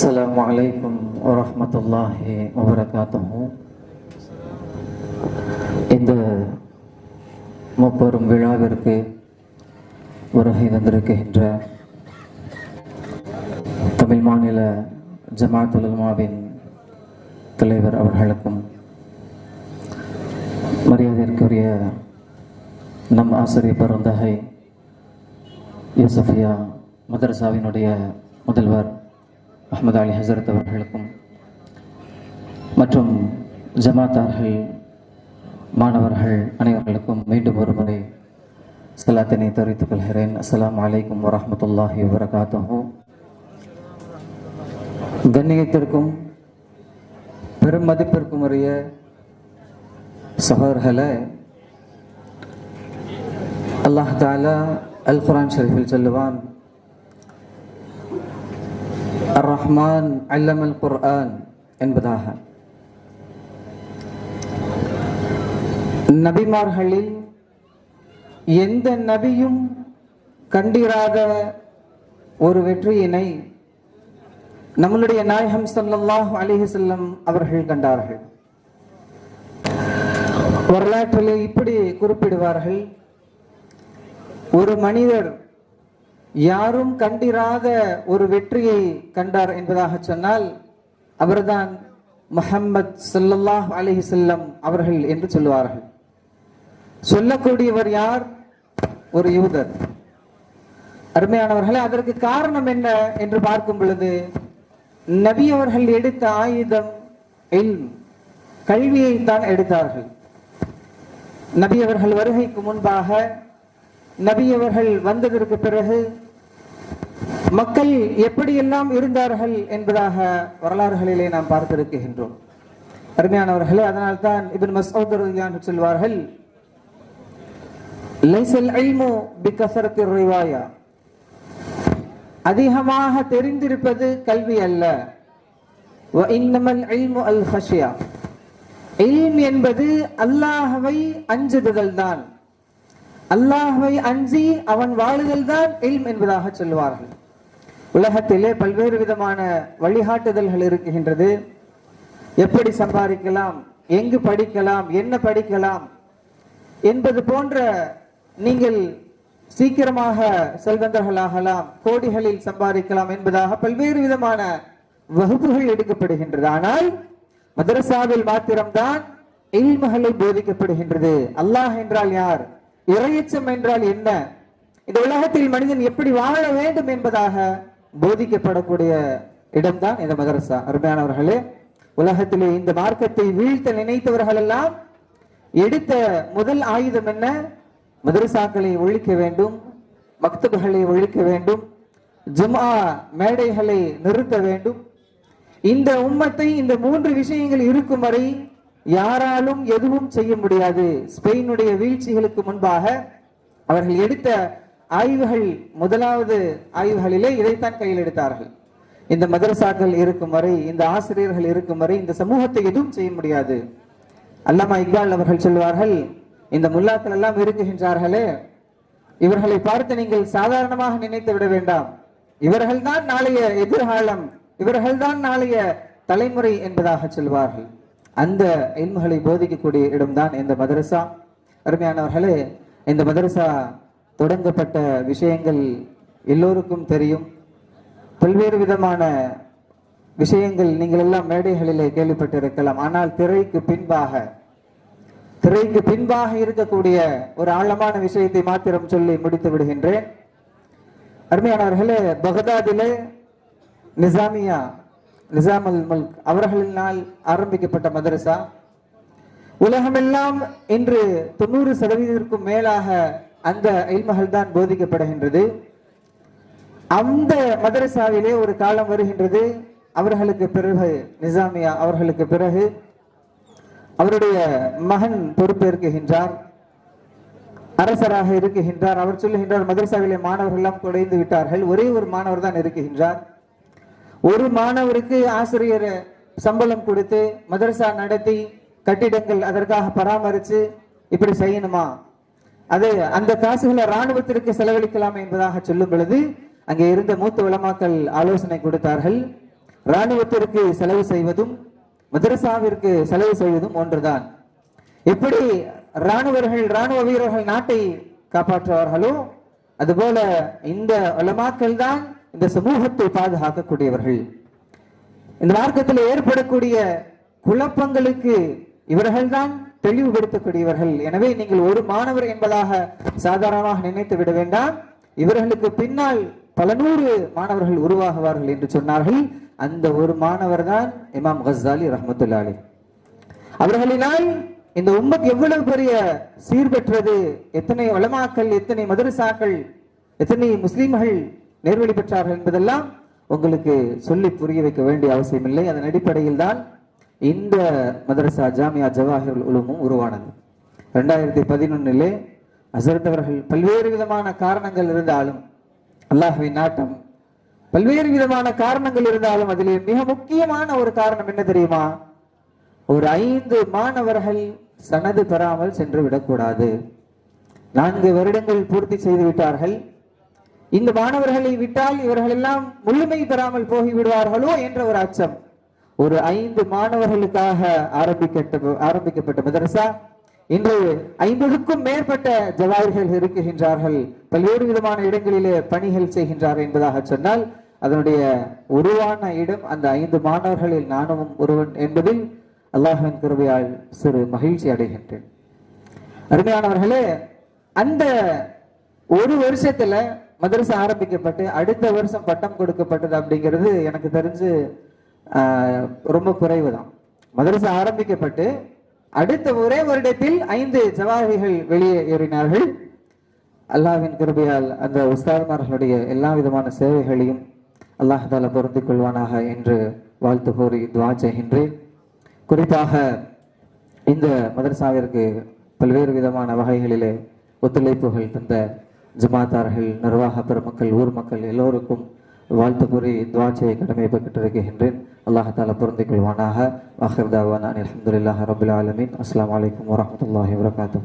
السلام عليكم ورحمة الله وبركاته இந்த முப்பெரும் விழாவிற்கு வருகை வந்திருக்கின்ற தமிழ் மாநில ஜமாத் உலமாவின் தலைவர் அவர்களுக்கும் மரியாதைக்குரிய நம் ஆசிரியர் பெருந்தகை யூசஃபியா மதரசாவினுடைய முதல்வர் அஹமது அலி ஹசரத் அவர்களுக்கும் மற்றும் ஜமாத்தார்கள் மாணவர்கள் அனைவர்களுக்கும் மீண்டும் ஒரு முறை சலாத்தினை தெரிவித்துக் கொள்கிறேன். அஸ்லாம் அலைக்கும் வரமத்துல்லாஹி வபரகாத்துஹு. கண்ணியத்திற்கும் பெரும் மதிப்பிற்கும் உரிய சகோதரர்களே அல்லாஹ் தாலா அல் குரான் ஷரீஃபில் சொல்லுவான் அர் ரஹ்மான் அல்லமல் குர்ஆன் என்பதாக. நபிமார்களில் எந்த நபியும் கண்டிராத ஒரு வெற்றியினை நம்மளுடைய நாயகம் ஸல்லல்லாஹு அலிஹி செல்லம் அவர்கள் கண்டார்கள். வரலாற்றிலே இப்படி குறிப்பிடுவார்கள் ஒரு மனிதர் யாரும் கண்டிராத ஒரு வெற்றியை கண்டார் என்பதாக சொன்னால் அவர்தான் முஹம்மத் சல்லல்லாஹ் அலஹி செல்லம் அவர்கள் என்று சொல்லுவார்கள். சொல்லக்கூடியவர் யார்? ஒரு யூதர். அருமையானவர்களே அதற்கு காரணம் என்ன என்று பார்க்கும் பொழுது நபி அவர்கள் எடுத்த ஆயுதம் கல்வியை தான் எடுத்தார்கள். நபி அவர்கள் வருகைக்கு முன்பாக நபி அவர்கள் வந்ததற்கு பிறகு மக்கள் எப்படியெல்லாம் இருந்தார்கள் என்பதாக வரலாறுகளிலே நாம் பார்த்திருக்கின்றோம். அருமையானவர்களே அதனால் தான் இபின் மசூத் சொல்வார்கள் லைசல் பிகசரத்தி ரிவாயா. அதிகமாக தெரிந்திருப்பது கல்வி அல்ல. இன்னமல் அல் ஹஷியா இல்ம் என்பது அல்லாஹவை அஞ்சுதல் தான் அல்லாஹை அஞ்சி அவன் வாழுதல் தான் இல்ம் என்பதாக சொல்லுவார்கள். உலகத்திலே பல்வேறு விதமான வழிகாட்டுதல்கள் இருக்குகின்றது எப்படி சம்பாதிக்கலாம் எங்கு படிக்கலாம் என்ன படிக்கலாம் என்பது போன்ற நீங்கள் சீக்கிரமாக செல்வந்தர்களாகலாம் கோடிகளில் சம்பாதிக்கலாம் என்பதாக பல்வேறு விதமான வகுப்புகள் எடுக்கப்படுகின்றது. ஆனால் மதரசாவில் மாத்திரம்தான் இல்முகளை போதிக்கப்படுகின்றது. அல்லாஹ் என்றால் யார்? இறையச்சம் என்றால் என்ன? இந்த உலகத்தில் மனிதன் எப்படி வாழ வேண்டும் என்பதாக போதிக்கப்படக்கூடிய இடம்தான் இந்த மதரசா. அருமையானவர்களே உலகத்திலே இந்த மார்க்கத்தை வீழ்த்த நினைத்தவர்கள் எல்லாம் எடுத்த முதல் ஆயுதம் என்ன? மதரசாக்களை ஒழிக்க வேண்டும் மக்தபுகளை ஒழிக்க வேண்டும் ஜுமா மேடைகளை நிறுத்த வேண்டும். இந்த உம்மத்தை இந்த மூன்று விஷயங்கள் இருக்கும் வரை யாராலும் எதுவும் செய்ய முடியாது. ஸ்பெயினுடைய வீழ்ச்சிகளுக்கு முன்பாக அவர்கள் எடுத்த ஆய்வுகள் முதலாவது ஆய்வுகளிலே இதைத்தான் கையில் எடுத்தார்கள். இந்த மதரசாக்கள் இருக்கும் வரை இந்த ஆசிரியர்கள் இருக்கும் வரை இந்த சமூகத்தை எதுவும் செய்ய முடியாது. அல்லாமா இக்பால் அவர்கள் சொல்வார்கள் இந்த முல்லாக்கள் எல்லாம் இருக்குகின்றார்களே இவர்களை பார்த்து நீங்கள் சாதாரணமாக நினைத்து விட வேண்டாம். இவர்கள்தான் நாளைய எதிர்காலம் இவர்கள்தான் நாளைய தலைமுறை என்பதாக சொல்வார்கள். அந்த இல்முகளை போதிக்கக்கூடிய இடம்தான் இந்த மதரசா. அருமையானவர்களே இந்த மதரசா தொடங்கப்பட்ட விஷயங்கள் எல்லோருக்கும் தெரியும். பல்வேறு விதமான விஷயங்கள் நீங்கள் எல்லாம் மேடைகளிலே கேள்விப்பட்டிருக்கலாம். ஆனால் திரைக்கு பின்பாக திரைக்கு பின்பாக இருக்கக்கூடிய ஒரு ஆழமான விஷயத்தை மாத்திரம் சொல்லி முடித்து விடுகின்றேன். அருமையானவர்களே பகதாதிலே நிசாமியா நிசாம் அல் முல்க் அவர்களினால் ஆரம்பிக்கப்பட்ட மதரசா. உலகமெல்லாம் இன்று தொண்ணூறு சதவீதத்திற்கும் மேலாக அந்த இல்மகள் தான் போதிக்கப்படுகின்றது. அந்த மதரசாவிலே ஒரு காலம் வருகின்றது. அவர்களுக்கு பிறகு நிசாமியா அவர்களுக்கு பிறகு அவருடைய மகன் பொறுப்பேற்குகின்றார் அரசராக இருக்குகின்றார் அவர் சொல்லுகின்றார் மதரசாவிலே மாணவர்கள் எல்லாம் குறைந்து விட்டார்கள். ஒரே ஒரு மாணவர் தான் இருக்குகின்றார் ஒரு மாணவருக்கு ஆசிரியர் சம்பளம் கொடுத்து மதரசா நடத்தி கட்டிடங்கள் அதற்காக பராமரித்து இப்படி செய்யணுமா? அது அந்த காசுகளை ராணுவத்திற்கு செலவழிக்கலாம் என்பதாக சொல்லும் பொழுது அங்கே இருந்த மூத்த உலமாக்கள் ஆலோசனை கொடுத்தார்கள். ராணுவத்திற்கு செலவு செய்வதும் மதரசாவிற்கு செலவு செய்வதும் ஒன்றுதான். எப்படி ராணுவர்கள் ராணுவ வீரர்கள் நாட்டை காப்பாற்றுவார்களோ அதுபோல இந்த உலமாக்கள் தான் இந்த சமூகத்தை பாதுகாக்கக்கூடியவர்கள். இந்த மார்க்கத்தில் ஏற்படக்கூடிய குழப்பங்களுக்கு இவர்கள்தான் தெளிவுபடுத்தக்கூடியவர்கள். எனவே நீங்கள் ஒரு மாணவர் என்பதாக சாதாரணமாக நினைத்து விட வேண்டாம். இவர்களுக்கு பின்னால் பல நூறு மாணவர்கள் உருவாகுவார்கள் என்று சொன்னார்கள். அந்த ஒரு மாணவர் தான் இமாம் கஸ்ஸாலி ரஹமத்துல்லாலி அவர்களினால் இந்த உம்மத் எவ்வளவு பெரிய சீர்பெற்றது எத்தனை வளமாக்கள் எத்தனை மதரசாக்கள் எத்தனை முஸ்லீம்கள் நேர்வழி பெற்றார்கள் என்பதெல்லாம் உங்களுக்கு சொல்லி புரிய வைக்க வேண்டிய அவசியம் இல்லை அதன் அடிப்படையில் தான் இந்த மதரசா ஜாமியா ஜவாஹிர் உலமும் உருவானது. ரெண்டாயிரத்தி பதினொன்னிலே அசர்ந்தவர்கள் பல்வேறு விதமான காரணங்கள் இருந்தாலும் அல்லாஹுவின் நாட்டம் பல்வேறு விதமான காரணங்கள் இருந்தாலும் அதிலே மிக முக்கியமான ஒரு காரணம் என்ன தெரியுமா? ஒரு ஐந்து மாணவர்கள் சனது பெறாமல் சென்று விடக்கூடாது. நான்கு வருடங்கள் பூர்த்தி செய்து விட்டார்கள். இந்த மாணவர்களை விட்டால் இவர்கள் எல்லாம் முழுமை பெறாமல் போகிவிடுவார்களோ என்ற ஒரு அச்சம். ஒரு ஐந்து மாணவர்களுக்காக ஆரம்பிக்கப்பட்ட ஆரம்பிக்கப்பட்ட மதரசா. இன்று ஐம்பதுக்கும் மேற்பட்ட ஜவாயிர்கள் இருக்குகின்றார்கள் பல்வேறு விதமான இடங்களிலே பணிகள் செய்கின்றார்கள் என்பதாக சொன்னால் அதனுடைய உருவான இடம் அந்த ஐந்து மாணவர்களில் நானும் ஒருவன் என்பதில் அல்லாஹின் கிருபையால் சிறு மகிழ்ச்சி அடைகின்றேன். அருமையானவர்களே அந்த ஒரு வருஷத்துல மதரசு ஆரம்பிக்கப்பட்டு அடுத்த வருஷம் பட்டம் கொடுக்கப்பட்டது அப்படிங்கிறது எனக்கு தெரிஞ்சு ரொம்ப குறைவு தான் மதரசு ஆரம்பிக்கப்பட்டு அடுத்த ஒரே வருடத்தில் ஐந்து ஜவாஹிகள் வெளியே ஏறினார்கள். அல்லாஹ்வின் கிருபையால் அந்த உஸ்தாதுமார்களுடைய எல்லா விதமான சேவைகளையும் அல்லாஹ் பொருந்திக் கொள்வானாக என்று வாழ்த்து கூறி துவா செய்கின்றேன். குறிப்பாக இந்த மதரசாவிற்கு பல்வேறு விதமான வகைகளிலே ஒத்துழைப்புகள் தந்த ஜமாத்தார்கள் நிர்வாக பெருமக்கள் ஊர் மக்கள் எல்லோருக்கும் வாழ்த்து கூறி துவா செய்ய கடமைப்பட்டிருக்கின்றேன் அல்லாஹ் தாலா பொருந்திக் கொள்வானாக. அஹர்தாவான் அலமதுல்லாஹ் ரபுல் ஆலமின். அஸ்லாம் அலைக்கும் வரமத்துல வரகாத்தூ